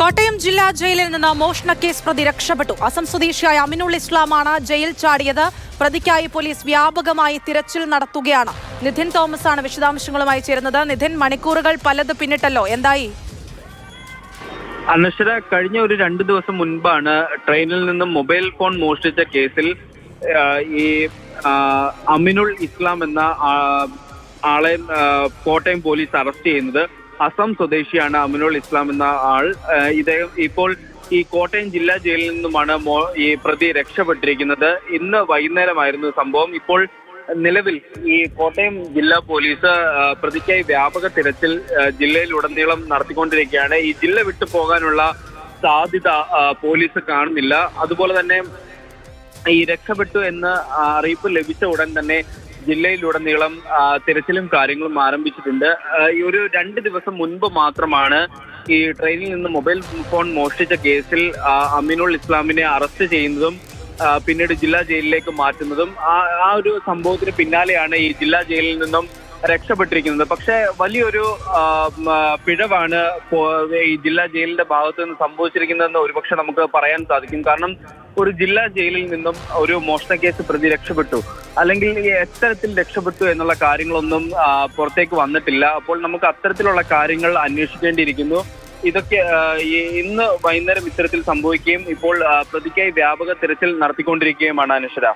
കോട്ടയം ജില്ലാ ജയിലിൽ നിന്ന് മോഷണ കേസ് പ്രതി രക്ഷപ്പെട്ടു. അസം സ്വദേശിയായ അമിനുൾ ഇസ്ലാമാണ് ജയിൽ ചാടിയത്. പ്രതിക്കായി പോലീസ് വ്യാപകമായി തിരച്ചിൽ നടത്തുകയാണ്. നിധിൻ തോമസ് ആണ് വിശദാംശങ്ങളുമായി ചേരുന്നത്. നിധിൻ മണിക്കൂറുകൾ പലത് പിന്നിട്ടല്ലോ. എന്തായി? അനശ്വര കഴിഞ്ഞ ഒരു രണ്ടു ദിവസം മുൻപാണ് ട്രെയിനിൽ നിന്നും മൊബൈൽ ഫോൺ മോഷ്ടിച്ച കേസിൽ ഈ അമിനുൾ ഇസ്ലാം എന്ന ആളെ കോട്ടയം പോലീസ് അറസ്റ്റ് ചെയ്യുന്നത്. അസം സ്വദേശിയാണ് അമിനുൾ ഇസ്ലാം എന്ന ആൾ. ഇദ്ദേഹം ഇപ്പോൾ ഈ കോട്ടയം ജില്ലാ ജയിലിൽ നിന്നുമാണ് ഈ പ്രതി രക്ഷപ്പെട്ടിരിക്കുന്നത്. ഇന്ന് വൈകുന്നേരമായിരുന്നു സംഭവം. ഇപ്പോൾ നിലവിൽ ഈ കോട്ടയം ജില്ലാ പോലീസ് പ്രതിക്കായി വ്യാപക തിരച്ചിൽ ജില്ലയിലുടനീളം നടത്തിക്കൊണ്ടിരിക്കുകയാണ്. ഈ ജില്ല വിട്ടു പോകാനുള്ള സാധ്യത പോലീസ് കാണുന്നില്ല. അതുപോലെ തന്നെ ഈ രക്ഷപ്പെട്ടു എന്ന് അറിയിപ്പ് ലഭിച്ച ഉടൻ തന്നെ ജില്ലയിലുടനീളം തിരച്ചിലും കാര്യങ്ങളും ആരംഭിച്ചിട്ടുണ്ട്. ഈ ഒരു രണ്ട് ദിവസം മുൻപ് മാത്രമാണ് ഈ ട്രെയിനിൽ നിന്ന് മൊബൈൽ ഫോൺ മോഷ്ടിച്ച കേസിൽ അമിനുൾ ഇസ്ലാമിനെ അറസ്റ്റ് ചെയ്യുന്നതും പിന്നീട് ജില്ലാ ജയിലിലേക്ക് മാറ്റുന്നതും ആ ഒരു സംഭവത്തിന് പിന്നാലെയാണ് ഈ ജില്ലാ ജയിലിൽ നിന്നും രക്ഷപ്പെട്ടിരിക്കുന്നത്. പക്ഷെ വലിയൊരു പിഴവാണ് ഈ ജില്ലാ ജയിലിന്റെ ഭാഗത്ത് നിന്ന് സംഭവിച്ചിരിക്കുന്നതെന്ന് ഒരുപക്ഷെ നമുക്ക് പറയാൻ സാധിക്കും. കാരണം ഒരു ജില്ലാ ജയിലിൽ നിന്നും ഒരു മോഷണ കേസ് പ്രതി രക്ഷപ്പെട്ടു. അല്ലെങ്കിൽ എത്തരത്തിൽ രക്ഷപ്പെട്ടു എന്നുള്ള കാര്യങ്ങളൊന്നും പുറത്തേക്ക് വന്നിട്ടില്ല. അപ്പോൾ നമുക്ക് അത്തരത്തിലുള്ള കാര്യങ്ങൾ അന്വേഷിക്കേണ്ടിയിരിക്കുന്നു. ഇതൊക്കെ ഇന്ന് വൈകുന്നേരം ഇത്തരത്തിൽ സംഭവിക്കുകയും ഇപ്പോൾ പ്രതിക്കായി വ്യാപക തിരച്ചിൽ നടത്തിക്കൊണ്ടിരിക്കുകയുമാണ് അനശ്വര.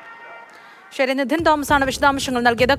ശരി നിധിൻ തോമസ് ആണ് വിശദാംശങ്ങൾ നൽകിയത്.